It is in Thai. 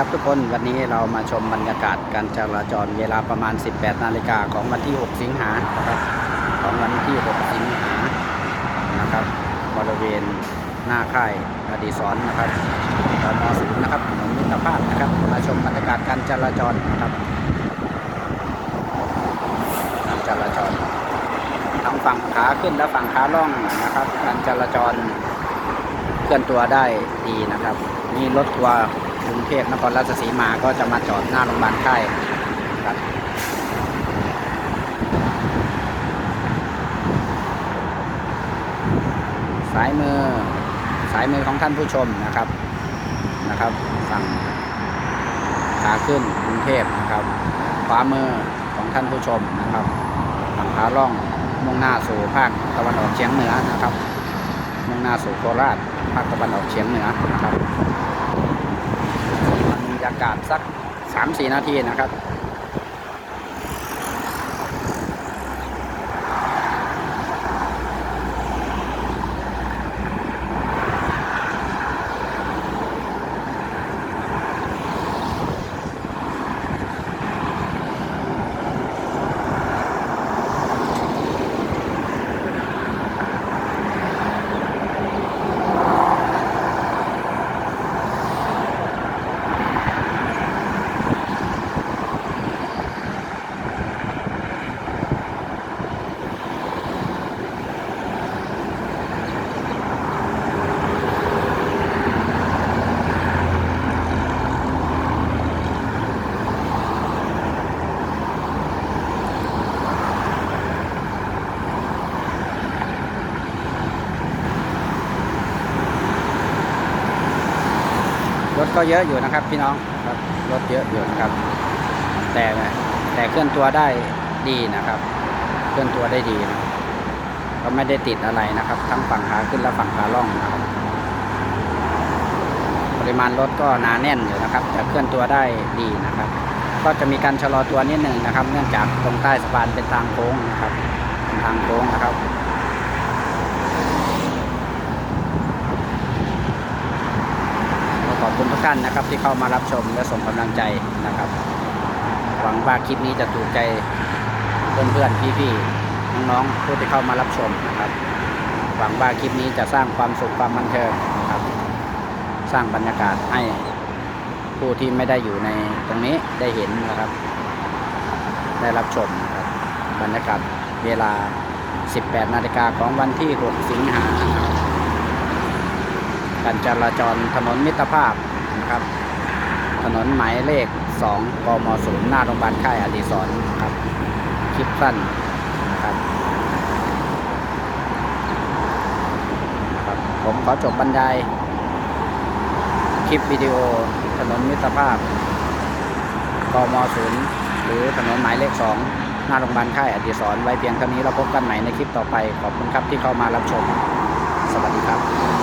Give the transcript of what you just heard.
ครับทุกคนวันนี้เรามาชมบรรยากาศการจราจรเวลาประมาณ 18 นาฬิกาของวันที่ 6 สิงหาครับของวันที่ 6 สิงหานะครับ บริเวณหน้าค่ายอดีศรนะครับตมศูนย์นะครับถนนมิตรภาพนะครับ มาชมบรรยากาศการจราจรนะครับการจราจรทั้งฝั่งขาขึ้นและฝั่งขาล่องนะครับ การจราจรเคลื่อนตัวได้ดีนะครับ มีรถทัวร์ กรุงเทพนครราชสีมาก็จะมาจอดหน้าโรงพยาบาลค่ายครับสายมือสายมือของท่านผู้ชมนะครับนะครับ ฝั่งขาขึ้นกรุงเทพนะครับขวามือของท่านผู้ชมนะครับฝั่งขาล่องมุ่งหน้าสู่ภาคตะวันออกเฉียงเหนือนะครับมุ่งหน้าสู่โคราชภาคตะวันออกเฉียงเหนือนะครับ อากาศสัก 3-4 นาทีนะครับ ถก็เยอะอยู่นะครับ พี่น้องครับรถเยอะอยู่นะครับ แต่แต่เคลื่อนตัวได้ดีนะครับ เคลื่อนตัวได้ดีนะก็ไม่ได้ติดอะไรนะครับ ทั้งฝั่งขาขึ้นและฝั่งขาล่องนะครับ ปริมาณรถก็หนาแน่นอยู่นะครับ แต่เคลื่อนตัวได้ดีนะครับ ก็จะมีการชะลอตัวนิดหนึ่งนะครับ เนื่องจากตรงใต้สะพานเป็นทางโค้งนะครับเป็นทางโค้งนะครับ ขอบ คุณทุกท่านนะครับ ที่เข้ามารับชมและส่งกำลังใจนะครับ หวังว่าคลิปนี้จะถูกใจเพื่อนๆพี่ๆน้องๆผู้ที่เข้ามารับชมนะครับ หวังว่าคลิปนี้จะสร้างความสุขความบันเทิงนะครับ สร้างบรรยากาศให้ผู้ที่ไม่ได้อยู่ในตรงนี้ได้เห็นนะครับ ได้รับชมนะครับบรรยากาศเวลา 18 นาฬิกาของวันที่ 6 สิงหาการจราจรถนนมิตรภาพ นะครับ ถนนหมายเลข 2 กมศูนย์หน้าโรงพยาบาลค่ายอดีศรครับ คลิปสั้นนะครับครับผมขอจบบรรยายคลิปวิดีโอถนนมิตรภาพ กมศูนย์หรือถนนหมายเลข 2 หน้าโรงพยาบาลค่ายอดีศรไว้เพียงเท่านี้เราพบกันใหม่ในคลิปต่อไป ขอบคุณครับที่เข้ามารับชม สวัสดีครับ